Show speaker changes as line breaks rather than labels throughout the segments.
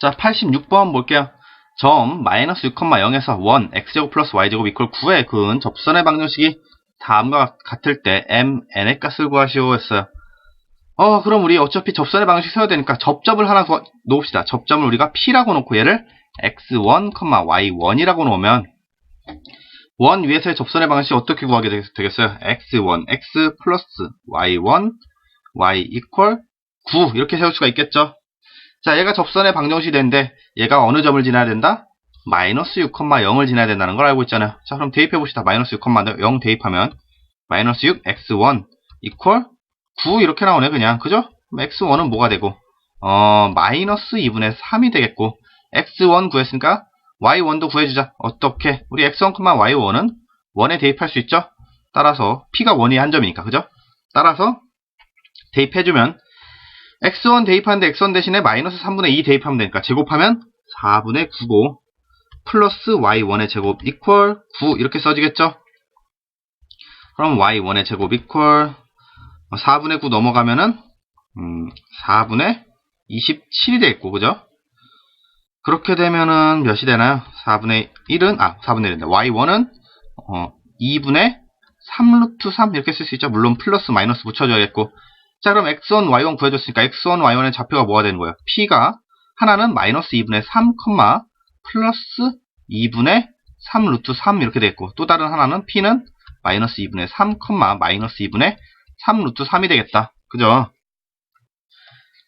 자, 86번 볼게요. 점 마이너스 6,0에서 1 x제곱 플러스 y제곱 이퀄 9에 그은 접선의 방정식이 다음과 같을 때 m, n의 값을 구하시오 했어요. 어, 그럼 우리 어차피 접선의 방정식 세워야 되니까 접점을 하나 구하, 놓읍시다. 접점을 우리가 p라고 놓고 얘를 x1, y1이라고 놓으면 원 위에서의 접선의 방식이 어떻게 구하게 되- 되겠어요? x1, x 플러스 y1, y 이퀄 9 이렇게 세울 수가 있겠죠? 자, 얘가 접선의 방정식이 되는데 얘가 어느 점을 지나야 된다? 마이너스 6,0을 지나야 된다는 걸 알고 있잖아요. 자, 그럼 대입해 봅시다. 마이너스 6,0 대입하면 마이너스 6 x1 이퀄 9 이렇게 나오네 그냥 그죠? 그럼 x1은 뭐가 되고 어 마이너스 2분의 3이 되겠고 x1 구했으니까 y1도 구해주자. 어떻게? 우리 x1, y1은 1에 대입할 수 있죠? 따라서 p가 1이 한 점이니까 그죠? 따라서 대입해주면 x1 대입하는데 x1 대신에 마이너스 3분의 2 대입하면 되니까 제곱하면 4분의 9고 플러스 y1의 제곱 이퀄 9 이렇게 써지겠죠? 그럼 y1의 제곱 이퀄 4분의 9 넘어가면은 음, 4분의 27이 되겠고 그죠? 그렇게 되면은 몇이 되나요? 4분의 1은 아 4분의 1인데 y1은 어, 2분의 3루트 3 이렇게 쓸 수 있죠. 물론 플러스 마이너스 붙여줘야겠고 자 그럼 x1, y1 구해줬으니까 x1, y1의 좌표가 뭐가 되는 거예요? p가 하나는 마이너스 2분의 3, 플러스 2분의 3 루트 3 이렇게 되겠고 또 다른 하나는 p는 마이너스 2분의 3, 마이너스 2분의 3 루트 3이 되겠다. 그죠?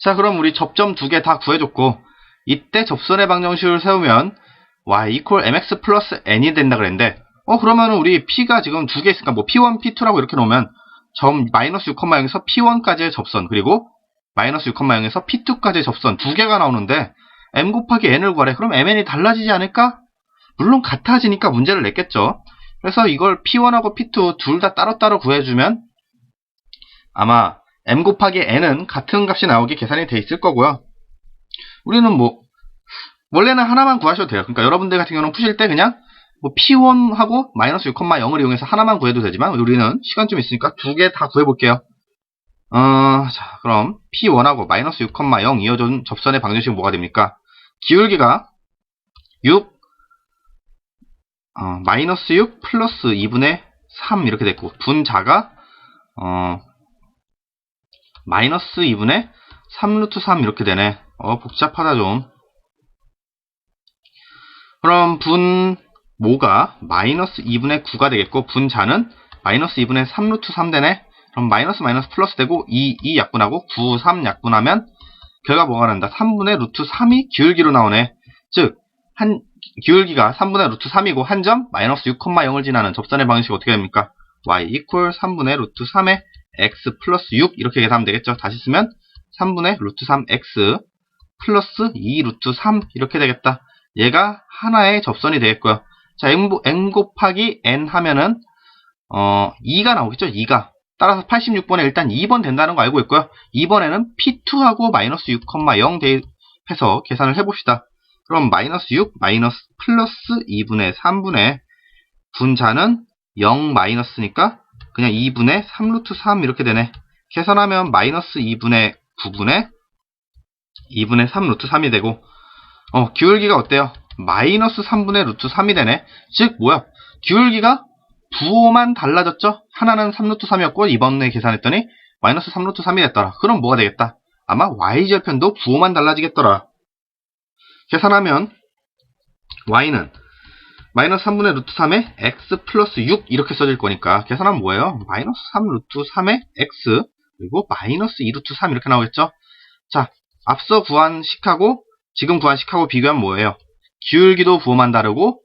자 그럼 우리 접점 두 개 다 구해줬고 이때 접선의 방정식을 세우면 y equal mx 플러스 n이 된다 그랬는데 어 그러면 우리 p가 지금 두 개 있으니까 뭐 p1, p2라고 이렇게 놓으면 점 마이너스 6,0에서 p1까지의 접선 그리고 마이너스 6,0에서 p2까지의 접선 두 개가 나오는데 m 곱하기 n을 구하래. 그럼 mn이 달라지지 않을까? 물론 같아지니까 문제를 냈겠죠. 그래서 이걸 p1하고 p2 둘 다 따로따로 구해주면 아마 m 곱하기 n은 같은 값이 나오게 계산이 돼 있을 거고요. 우리는 뭐 원래는 하나만 구하셔도 돼요. 그러니까 여러분들 같은 경우는 푸실 때 그냥 뭐 P1하고 마이너스 6,0을 이용해서 하나만 구해도 되지만 우리는 시간 좀 있으니까 두 개 다 구해볼게요. 어, 자, 그럼 P1하고 마이너스 6,0 이어준 접선의 방정식은 뭐가 됩니까? 기울기가 6, 어, 마이너스 6 플러스 2분의 3 이렇게 됐고 분자가 어, 마이너스 2분의 3루트 3 이렇게 되네. 어, 복잡하다 좀. 그럼 분 모가 마이너스 2분의 9가 되겠고 분자는 마이너스 2분의 3루트 3 되네. 그럼 마이너스 마이너스 플러스 되고 2, 2 약분하고 9, 3 약분하면 결과 뭐가 난다? 3분의 루트 3이 기울기로 나오네. 즉, 한, 기울기가 3분의 루트 3이고 한 점 마이너스 6,0을 지나는 접선의 방식이 어떻게 됩니까? y equal 3분의 루트 3의 x 플러스 6 이렇게 계산하면 되겠죠. 다시 쓰면 3분의 루트 3x 플러스 2 루트 3 이렇게 되겠다. 얘가 하나의 접선이 되겠고요. 자, m, m 곱하기 n 하면은 어 2가 나오겠죠. 2가. 따라서 86번에 일단 2번 된다는 거 알고 있고요. 2번에는 p2하고 마이너스 6,0 대입해서 계산을 해봅시다. 그럼 마이너스 6 마이너스 플러스 2분의 3분의 분자는 0 마이너스니까 그냥 2분의 3루트 3 이렇게 되네. 계산하면 마이너스 2분의 9분의 2분의 3 루트 3이 되고 어 기울기가 어때요? 마이너스 3분의 루트 3이 되네. 즉 뭐야? 기울기가 부호만 달라졌죠? 하나는 3루트 3이었고 이번에 계산했더니 마이너스 3루트 3이 됐더라. 그럼 뭐가 되겠다? 아마 y절편도 부호만 달라지겠더라. 계산하면 y는 마이너스 3분의 루트 3에 x 플러스 6 이렇게 써질 거니까 계산하면 뭐예요? 마이너스 3 루트 3에 x 그리고 마이너스 2 루트 3 이렇게 나오겠죠? 자, 앞서 구한 식하고 지금 구한 식하고 비교하면 뭐예요? 기울기도 부호만 다르고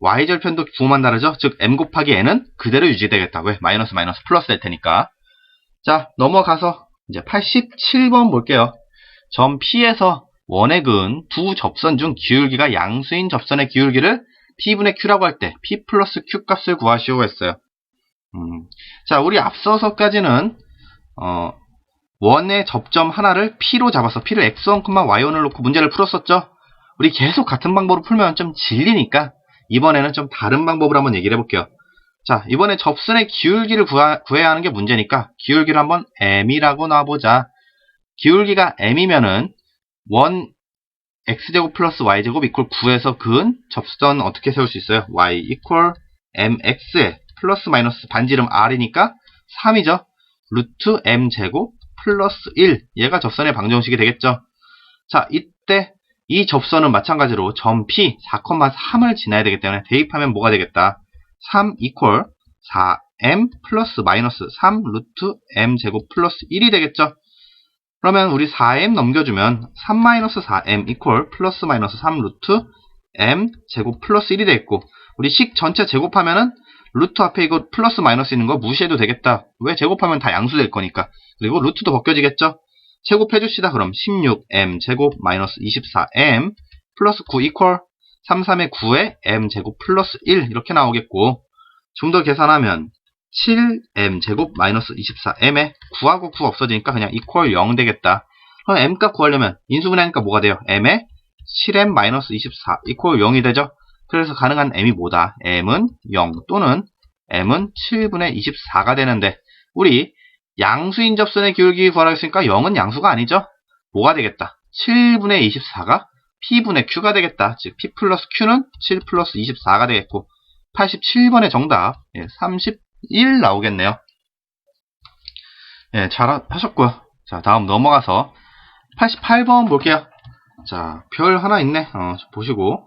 y절편도 부호만 다르죠? 즉 m 곱하기 n은 그대로 유지되겠다. 왜? 마이너스 마이너스 플러스 될 테니까. 자, 넘어가서 이제 87번 볼게요. 점 P에서 근두 접선 중 기울기가 양수인 접선의 기울기를 P분의 Q라고 할 때 P 플러스 Q 값을 구하시오 했어요. 음, 자, 우리 앞서서까지는 어, 원의 접점 하나를 P로 잡아서 P를 X1, Y1을 놓고 문제를 풀었었죠? 우리 계속 같은 방법으로 풀면 좀 질리니까 이번에는 좀 다른 방법으로 한번 얘기를 해볼게요. 자, 이번에 접선의 기울기를 구하, 구해야 하는 게 문제니까 기울기를 한번 m이라고 놔보자. 기울기가 m이면은 원 x제곱 플러스 y제곱 이퀄 9에서 근 접선 어떻게 세울 수 있어요? y 이퀄 mx에 플러스 마이너스 반지름 r이니까 3이죠. 루트 m제곱 플러스 1 얘가 접선의 방정식이 되겠죠. 자 이때 이 접선은 마찬가지로 점 P 4,3을 지나야 되기 때문에 대입하면 뭐가 되겠다? 3 이퀄 4m 플러스 마이너스 3 루트 m 제곱 플러스 1이 되겠죠? 그러면 우리 4m 넘겨주면 3 마이너스 4m 이퀄 플러스 마이너스 3 루트 m 제곱 플러스 1이 되겠고 우리 식 전체 제곱하면은 루트 앞에 이거 플러스 마이너스 있는 거 무시해도 되겠다. 왜 제곱하면 다 양수 될 거니까. 그리고 루트도 벗겨지겠죠? 제곱해 줍시다. 그럼 16m 제곱 마이너스 24m 플러스 9 이퀄 3, 3의 9에 m 제곱 플러스 1 이렇게 나오겠고 좀 더 계산하면 7m 제곱 마이너스 24m에 9하고 9 없어지니까 그냥 이퀄 0 되겠다. 그럼 m값 구하려면 인수분해하니까 뭐가 돼요? m에 7m 마이너스 24 이퀄 0이 되죠? 그래서 가능한 m이 뭐다? m은 0 또는 m은 7분의 24가 되는데 우리 양수인 접선의 기울기 구하라고 했으니까 0은 양수가 아니죠? 뭐가 되겠다? 7분의 24가 p분의 q가 되겠다. 즉 p 플러스 q는 7 플러스 24가 되겠고 87번의 정답 31 나오겠네요. 예, 잘 하셨고요. 자, 다음 넘어가서 88번 볼게요. 자, 별 하나 있네. 어, 보시고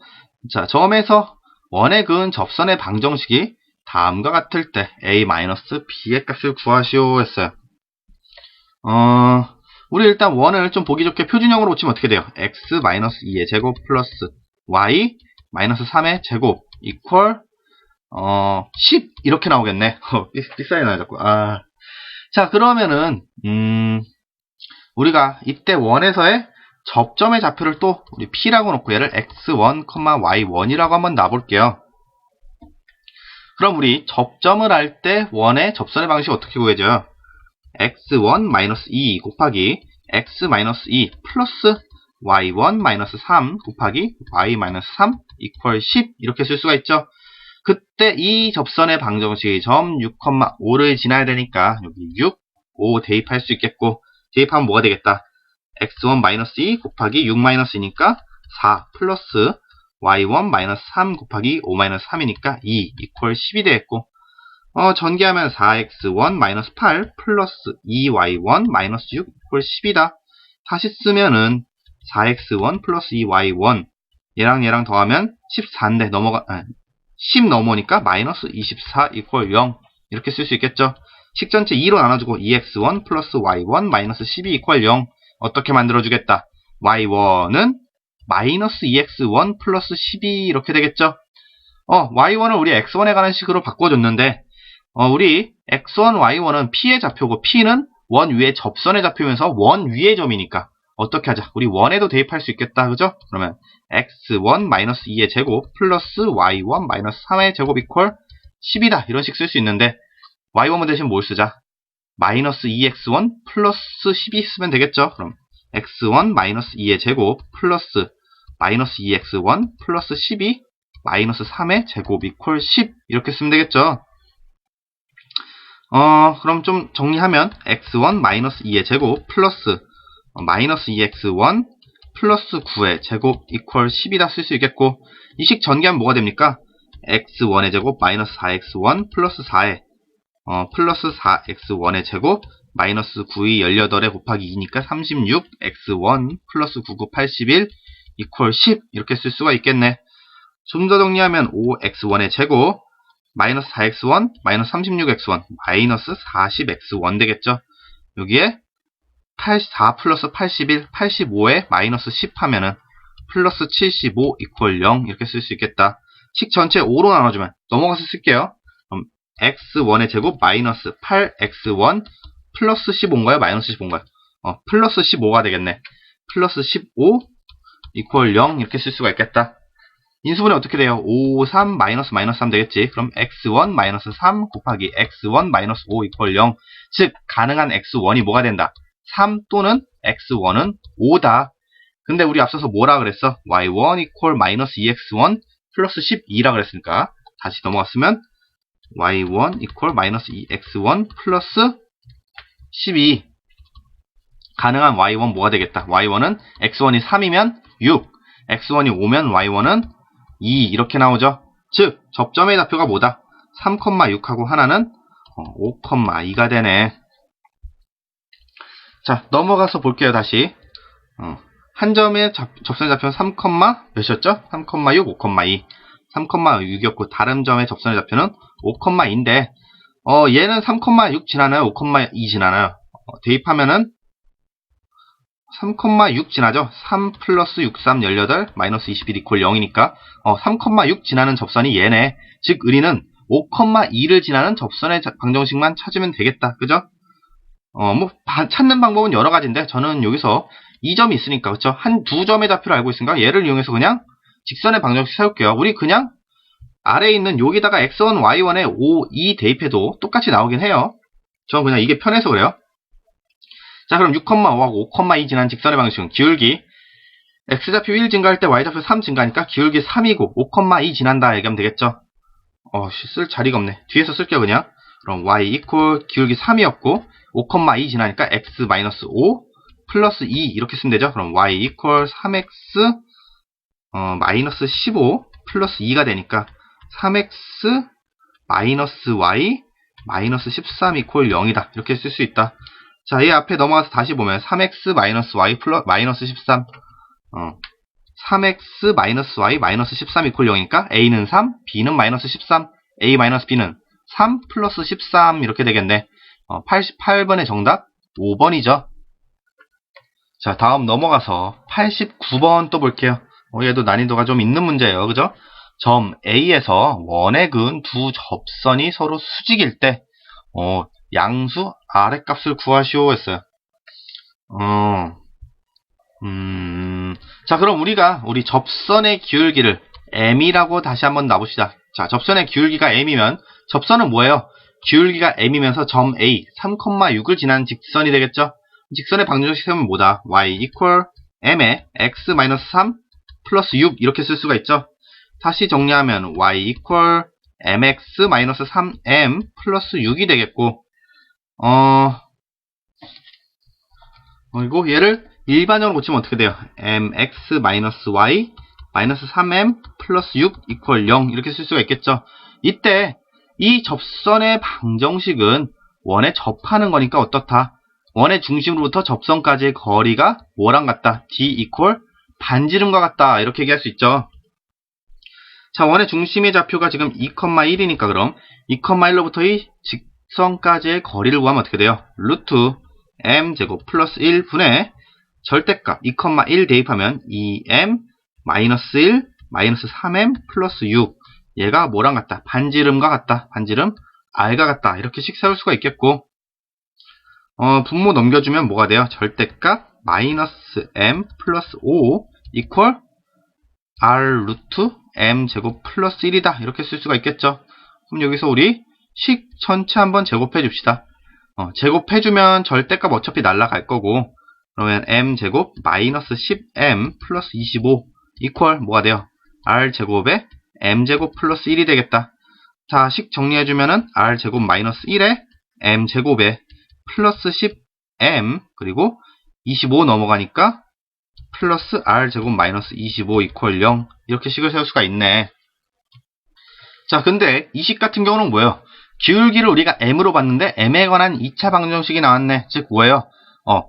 자, 점에서 원의 그은 접선의 방정식이 다음과 같을 때 a-b의 값을 구하시오 했어요. 어, 우리 일단 원을 좀 보기 좋게 표준형으로 고치면 어떻게 돼요? x-2의 제곱 플러스 y-3의 제곱 이퀄 어, 10 이렇게 나오겠네. 어, 삑사리 나요 자꾸. 아. 자, 그러면은 음, 우리가 이때 원에서의 접점의 좌표를 또 우리 P라고 놓고 얘를 x1, y1이라고 한번 놔볼게요. 그럼 우리 접점을 할 때 원의 접선의 방식이 어떻게 구해져요? X1-2 곱하기 x-2 플러스 y1-3 곱하기 y-3 이퀄 10 이렇게 쓸 수가 있죠. 그때 이 접선의 방정식이 점 6,5를 지나야 되니까 여기 6, 5 대입할 수 있겠고 대입하면 뭐가 되겠다? x1-2 곱하기 6-2니까 4 플러스 y1-3 곱하기 5-3이니까 2 이퀄 10이 되겠고 어, 전개하면 4x1-8 플러스 2y1-6 이퀄 10이다. 다시 쓰면은 4x1 플러스 2y1 얘랑 얘랑 더하면 14인데 넘어가 아, 10 넘어오니까 마이너스 24 이퀄 0 이렇게 쓸 수 있겠죠. 식 전체 2로 나눠주고 2x1 플러스 y1 마이너스 12 이퀄 0 어떻게 만들어주겠다. y1은 마이너스 2x1 플러스 12 이렇게 되겠죠. 어, y1을 우리 x1에 관한 식으로 바꿔줬는데 어, 우리 x1, y1은 p의 좌표고 p는 원 위에 접선의 좌표면서 원 위의 점이니까 어떻게 하자? 우리 원에도 대입할 수 있겠다. 그죠? 그러면 x1-2의 제곱 플러스 y1-3의 제곱 이퀄 10이다. 이런 식 쓸 수 있는데 y1은 대신 뭘 쓰자? 마이너스 2x1 플러스 10이 쓰면 되겠죠? 그럼 x1-2의 제곱 플러스 마이너스 2x1 플러스 12 마이너스 3의 제곱 이퀄 10 이렇게 쓰면 되겠죠? 어, 그럼 좀 정리하면 x1 마이너스 2의 제곱 플러스 마이너스 2x1 플러스 9의 제곱 이퀄 10이다 쓸 수 있겠고 이식 전개하면 뭐가 됩니까? x1의 제곱 마이너스 4x1 플러스 4의 어, 플러스 4x1의 제곱 마이너스 9이 18에 곱하기 2니까 36 x1 플러스 99 81 이퀄 10 이렇게 쓸 수가 있겠네. 좀 더 정리하면 5x1의 제곱 마이너스 4x1 마이너스 36x1 마이너스 40x1 되겠죠. 여기에 84 플러스 81 85에 마이너스 10 하면은 플러스 75 이퀄 0 이렇게 쓸 수 있겠다. 식 전체 5로 나눠주면 넘어가서 쓸게요. 그럼 x1의 제곱 마이너스 8x1 플러스 15인가요? 마이너스 15인가요? 어, 플러스 15가 되겠네. 플러스 15 이퀄 0 이렇게 쓸 수가 있겠다. 인수분해 어떻게 돼요? 5, 3, 마이너스 마이너스 3 되겠지. 그럼 x1 마이너스 3 곱하기 x1 마이너스 5 이퀄 0. 즉 가능한 x1이 뭐가 된다? 3 또는 x1은 5다. 근데 우리 앞서서 뭐라 그랬어? y1 이퀄 마이너스 2x1 플러스 12라 그랬으니까 다시 넘어갔으면 y1 이퀄 마이너스 2x1 플러스 12 가능한 y1 뭐가 되겠다. y1은 x1이 3이면 6 x1이 5면 y1은 2 이렇게 나오죠. 즉 접점의 좌표가 뭐다? 3,6하고 하나는 5,2가 되네. 자 넘어가서 볼게요 다시. 어, 한 점의 접, 접선의 좌표는 3, 몇이었죠? 3,6, 5,2. 3,6이었고 다른 점의 접선의 좌표는 5,2인데 어, 얘는 3,6 지나나요? 5,2 지나나요? 어, 대입하면은 3,6 지나죠? 3 플러스 6, 3, 18, 마이너스 21 이퀄 0이니까 어, 3,6 지나는 접선이 얘네. 즉 의리는 5,2를 지나는 접선의 자- 방정식만 찾으면 되겠다. 그죠? 어, 뭐 바- 찾는 방법은 여러 가지인데 저는 여기서 이 점이 있으니까 그쵸? 한두 점의 좌표를 알고 있으니까 얘를 이용해서 그냥 직선의 방정식 세울게요. 우리 그냥 아래에 있는 여기다가 x1, y1에 5, 2 대입해도 똑같이 나오긴 해요. 저는 그냥 이게 편해서 그래요. 자, 그럼 6,5하고 5,2 지난 직선의 방식은 기울기 x좌표 1 증가할 때 y좌표 3 증가하니까 기울기 3이고 5,2 지난다 얘기하면 되겠죠. 어, 씨, 쓸 자리가 없네. 뒤에서 쓸게요, 그냥. 그럼 y 이퀄 기울기 3이었고 5,2 지나니까 x 마이너스 5 플러스 2 이렇게 쓰면 되죠. 그럼 y 이퀄 3x 어, 마이너스 15 플러스 2가 되니까 3x 마이너스 y 마이너스 13 이퀄 0이다. 이렇게 쓸 수 있다. 자, 이 앞에 넘어가서 다시 보면 3x 마이너스 y 플러 마이너스 13 어, 3x 마이너스 y 마이너스 13 이퀄 0이니까 a는 3, b는 마이너스 13, a 마이너스 b는 3 플러스 13 이렇게 되겠네. 어, 88번의 정답 5번이죠. 자, 다음 넘어가서 89번 또 볼게요. 어, 얘도 난이도가 좀 있는 문제예요. 그죠? 점 A에서 원의 근 두 접선이 서로 수직일 때, 어, 양수 아랫값을 구하시오 했어요. 어, 음, 자, 그럼 우리가 우리 접선의 기울기를 m이라고 다시 한번 놔봅시다. 자, 접선의 기울기가 m이면 접선은 뭐예요? 기울기가 m이면서 점 A 3,6을 지난 직선이 되겠죠? 직선의 방정식 세우면 뭐다? y equal m에 x-3 플러스 6 이렇게 쓸 수가 있죠? 다시 정리하면 y equal mx-3m 플러스 6이 되겠고 어 그리고 얘를 일반적으로 고치면 어떻게 돼요? mx-y 마이너스 3m 플러스 6 equal 0 이렇게 쓸 수가 있겠죠? 이때 이 접선의 방정식은 원에 접하는 거니까 어떻다? 원의 중심으로부터 접선까지의 거리가 뭐랑 같다? d equal 반지름과 같다. 이렇게 얘기할 수 있죠. 자, 원의 중심의 좌표가 지금 2,1이니까 그럼 2,1로부터 이 직선까지의 거리를 구하면 어떻게 돼요? 루트 m제곱 플러스 1분의 절대값 2,1 대입하면 2m 마이너스 1 마이너스 3m 플러스 6 얘가 뭐랑 같다? 반지름과 같다. 반지름 r과 같다. 이렇게씩 세울 수가 있겠고 어, 분모 넘겨주면 뭐가 돼요? 절대값 마이너스 m 플러스 5 이퀄 r 루트 m 제곱 플러스 1이다. 이렇게 쓸 수가 있겠죠. 그럼 여기서 우리 식 전체 한번 제곱해 줍시다. 어, 제곱해 주면 절대값 어차피 날라갈 거고 그러면 m 제곱 마이너스 10m 플러스 25 이퀄 뭐가 돼요? r 제곱에 m 제곱 플러스 1이 되겠다. 자, 식 정리해 주면은 r 제곱 마이너스 1에 m 제곱에 플러스 10m 그리고 25 넘어가니까 플러스 r 제곱 마이너스 25 이퀄 0 이렇게 식을 세울 수가 있네. 자, 근데 이 식 같은 경우는 뭐예요? 기울기를 우리가 m으로 봤는데 m에 관한 2차 방정식이 나왔네. 즉 뭐예요? 어,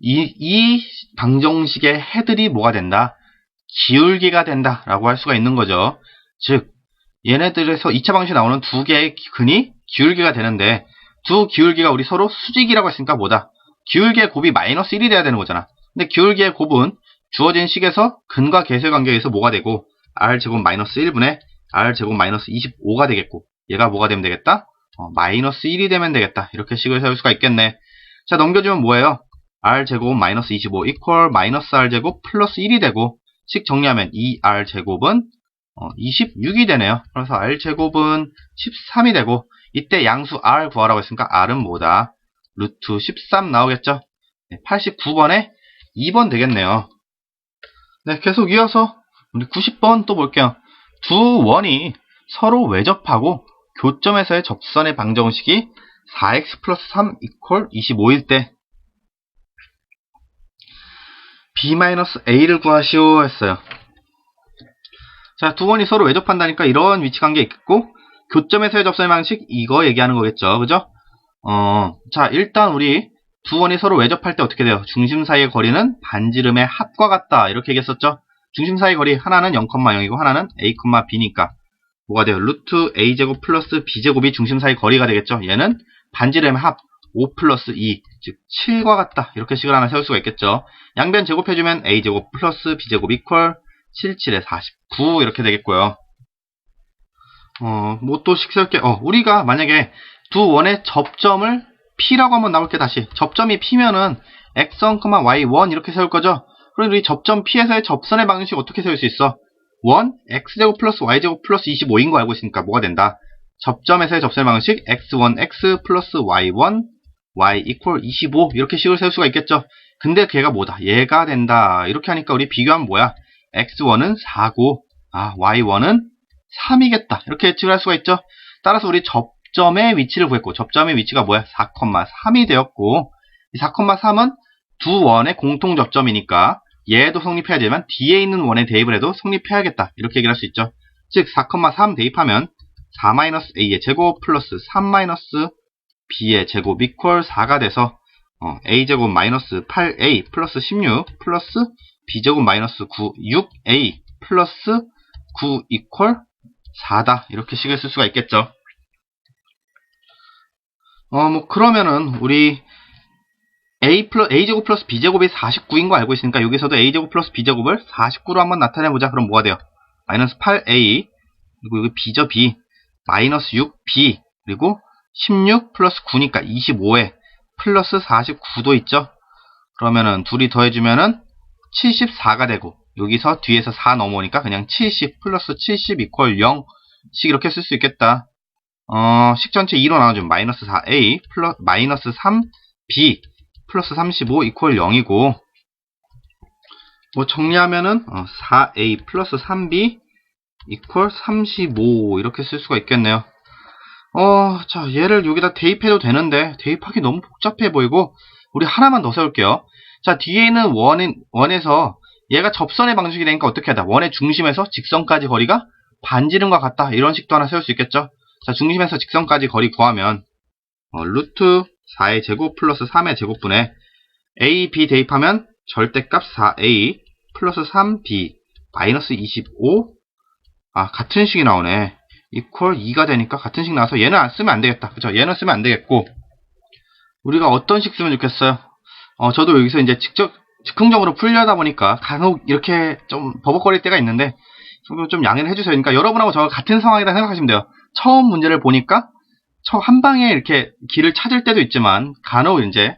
이, 이 방정식의 해들이 뭐가 된다? 기울기가 된다 라고 할 수가 있는 거죠. 즉 얘네들에서 2차 방식에 나오는 두 개의 근이 기울기가 되는데 두 기울기가 우리 서로 수직이라고 했으니까 뭐다? 기울기의 곱이 마이너스 1이 돼야 되는 거잖아. 근데 기울기의 곱은 주어진 식에서 근과 계수의 관계에 의해서 뭐가 되고 r제곱 마이너스 1분의 r제곱 마이너스 25가 되겠고 얘가 뭐가 되면 되겠다? 어, 마이너스 1이 되면 되겠다. 이렇게 식을 세울 수가 있겠네. 자 넘겨주면 뭐예요? r제곱 마이너스 25 이퀄 마이너스 r제곱 플러스 1이 되고 식 정리하면 2r제곱은 어, 26이 되네요. 그래서 r제곱은 13이 되고 이때 양수 r 구하라고 했으니까 r은 뭐다? 루트 13 나오겠죠? 89번에 2번 되겠네요. 네, 계속 이어서 우리 90번 또 볼게요. 두 원이 서로 외접하고 교점에서의 접선의 방정식이 4x 플러스 3 이퀄 25일 때 b-a를 구하시오 했어요. 자, 두 원이 서로 외접한다니까 이런 위치 관계 있겠고, 교점에서의 접선의 방식, 이거 얘기하는 거겠죠. 그죠? 어, 자, 일단 우리 두 원이 서로 외접할 때 어떻게 돼요? 중심 사이의 거리는 반지름의 합과 같다. 이렇게 얘기했었죠? 중심 사이 거리 하나는 0,0이고 하나는 a, b니까 뭐가 돼요? 루트 a제곱 플러스 b제곱이 중심 사이 거리가 되겠죠? 얘는 반지름의 합5 플러스 2, 즉 7과 같다. 이렇게 식을 하나 세울 수가 있겠죠? 양변 제곱해주면 a제곱 플러스 b제곱 이퀄 7, 7에 49 이렇게 되겠고요. 어, 뭐 또 식세울 게, 어, 우리가 만약에 두 원의 접점을 P라고 한번 나올게 다시. 접점이 P면은 X1, Y1 이렇게 세울 거죠? 그럼 우리 접점 P에서의 접선의 방식 어떻게 세울 수 있어? 1, X제곱 플러스 Y제곱 플러스 25인 거 알고 있으니까 뭐가 된다? 접점에서의 접선의 방식 X1, X 플러스 Y1, Y equal 25 이렇게 식을 세울 수가 있겠죠? 근데 걔가 뭐다? 얘가 된다. 이렇게 하니까 우리 비교하면 뭐야? X1은 4고, 아, Y1은 3이겠다. 이렇게 예측을 할 수가 있죠? 따라서 우리 접점의 위치를 구했고, 접점의 위치가 뭐야? 4,3이 되었고, 이 4,3은 두 원의 공통 접점이니까 얘도 성립해야 되지만 뒤에 있는 원에 대입을 해도 성립해야겠다. 이렇게 얘기를 할 수 있죠. 즉, 4,3 대입하면 4-a의 제곱 플러스 3-b의 제곱 이퀄 4가 돼서 어, a제곱 마이너스 8a 플러스 16 플러스 b제곱 마이너스 9, 6a 플러스 9 이퀄 4다. 이렇게 식을 쓸 수가 있겠죠. 어, 뭐, 그러면은, 우리, a 플러, a제곱 플러스 b제곱이 49인 거 알고 있으니까, 여기서도 a제곱 플러스 b제곱을 49로 한번 나타내보자. 그럼 뭐가 돼요? 마이너스 8a, 그리고 여기 b죠, b. 마이너스 6b, 그리고 16 플러스 9니까 25에 플러스 49도 있죠? 그러면은, 둘이 더해주면은, 74가 되고, 여기서 뒤에서 4 넘어오니까 그냥 70 플러스 70 이퀄 0씩 이렇게 쓸 수 있겠다. 어, 식 전체 2로 나눠주면 마이너스 4a 플러스 마이너스 3b 플러스 35 이퀄 0이고 뭐 정리하면은 어, 4a 플러스 3b 이퀄 35 이렇게 쓸 수가 있겠네요. 어, 자 얘를 여기다 대입해도 되는데 대입하기 너무 복잡해 보이고 우리 하나만 더 세울게요. 자 뒤에 있는 원인, 원에서 얘가 접선의 방식이 되니까 어떻게 하다? 원의 중심에서 직선까지 거리가 반지름과 같다. 이런 식도 하나 세울 수 있겠죠? 자, 중심에서 직선까지 거리 구하면 어, 루트 4의 제곱 플러스 3의 제곱분에 a, b 대입하면 절대값 4a 플러스 3b 마이너스 25 아, 같은 식이 나오네. 이퀄 2가 되니까 같은 식 나와서 얘는 안 쓰면 안 되겠다. 그죠? 얘는 쓰면 안 되겠고 우리가 어떤 식 쓰면 좋겠어요? 어, 저도 여기서 이제 직접 즉흥적으로 풀려다 보니까 간혹 이렇게 좀 버벅거릴 때가 있는데 좀 양해를 해주세요. 그러니까 여러분하고 저 같은 상황이라 생각하시면 돼요. 처음 문제를 보니까 한 방에 이렇게 길을 찾을 때도 있지만 간혹 이제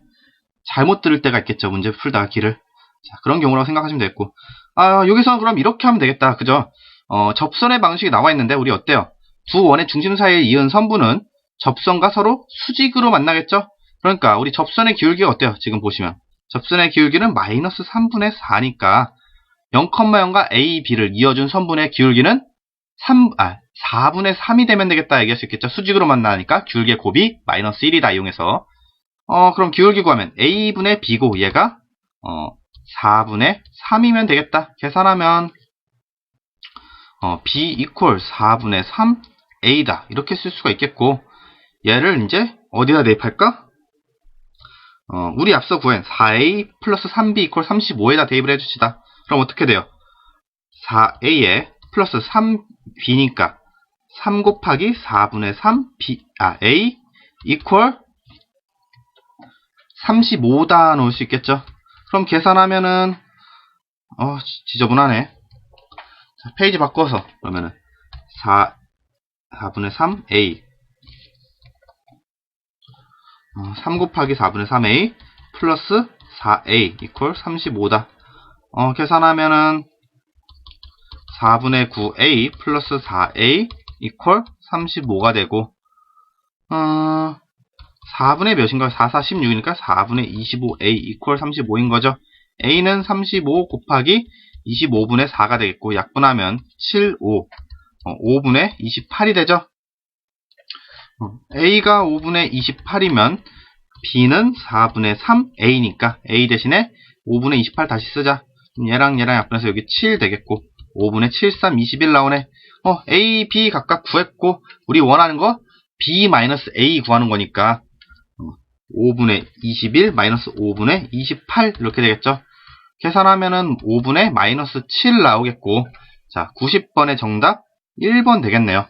잘못 들을 때가 있겠죠. 문제 풀다가 길을. 자, 그런 경우라고 생각하시면 되겠고 아, 여기서 그럼 이렇게 하면 되겠다. 그죠? 어, 접선의 방식이 나와 있는데 우리 어때요? 두 원의 중심 사이에 이은 선분은 접선과 서로 수직으로 만나겠죠? 그러니까 우리 접선의 기울기가 어때요? 지금 보시면 접선의 기울기는 마이너스 3분의 4니까 0,0과 A, B를 이어준 선분의 기울기는 3, 아, 4분의 3이 되면 되겠다 얘기할 수 있겠죠. 수직으로 만나니까 기울기의 곱이 마이너스 1이다 이용해서 어 그럼 기울기 구하면 A분의 B고 얘가 어 4분의 3이면 되겠다. 계산하면 어, B 이퀄 4분의 3 A다 이렇게 쓸 수가 있겠고 얘를 이제 어디다 대입할까? 어, 우리 앞서 구한 4a 플러스 3b 이퀄 35에다 대입을 해줍시다. 그럼 어떻게 돼요? 4a에 플러스 3b니까 3 곱하기 4분의 3b, 아, a 이퀄 35다 놓을 수 있겠죠? 그럼 계산하면은, 어, 지저분하네. 자, 페이지 바꿔서, 그러면은, 4, 4분의 3a 3 어, 곱하기 4분의 3a 플러스 4a 이퀄 35다. 어, 계산하면은 4분의 9a 플러스 4a 이퀄 35가 되고 어, 4분의 몇인가요? 4, 4, 16이니까 4분의 25a 이퀄 35인 거죠. a는 35 곱하기 25분의 4가 되겠고 약분하면 7, 5, 어, 5분의 28이 되죠. A가 5분의 28이면 B는 4분의 3A니까 A 대신에 5분의 28 다시 쓰자. 얘랑 얘랑 약분해서 여기 7 되겠고 5분의 7, 3, 21 나오네. 어, A, B 각각 구했고, 우리 원하는 거 B-A 구하는 거니까, 5분의 21 마이너스 5분의 28 이렇게 되겠죠. 계산하면은 5분의 마이너스 7 나오겠고, 자, 90번의 정답 1번 되겠네요.